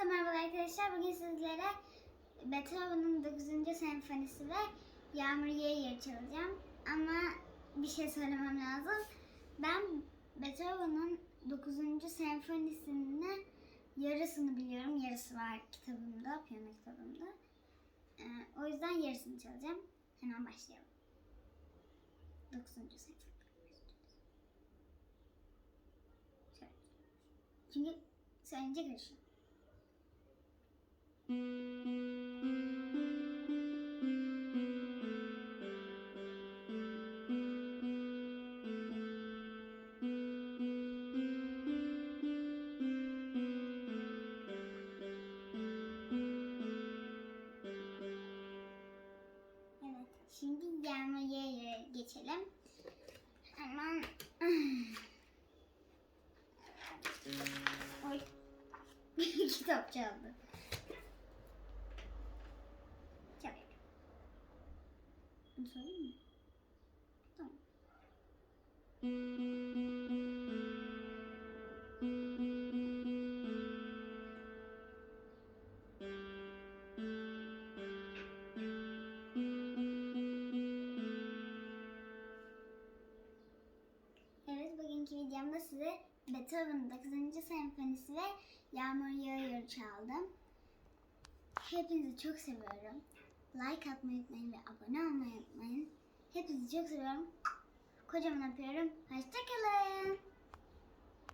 Hepinize merhaba arkadaşlar. Bugün sizlere Beethoven'ın 9. senfonisi ve Yağmur Yağıyor çalacağım. Ama bir şey söylemem lazım. Ben Beethoven'ın 9. senfonisini yarısını biliyorum. Yarısı var kitabımda, piyano kitabımda. Ee, o yüzden yarısını çalacağım. Hemen başlayalım. 9. senfoni. Çünkü söyleyince karışıyor. Şimdi yağmaya geçelim. Hemen... Oy. Kitap çaldı. Bunu söyleyeyim mi? Tamam. Evet, bugünkü videomda size Beethoven'ın 9. senfonisi ve Yağmur Yağıyor çaldım. Hepinizi çok seviyorum. Like atmayı unutmayın ve abone olmayı. Hepinizi çok seviyorum. Kocaman öpüyorum. Hoşçakalın.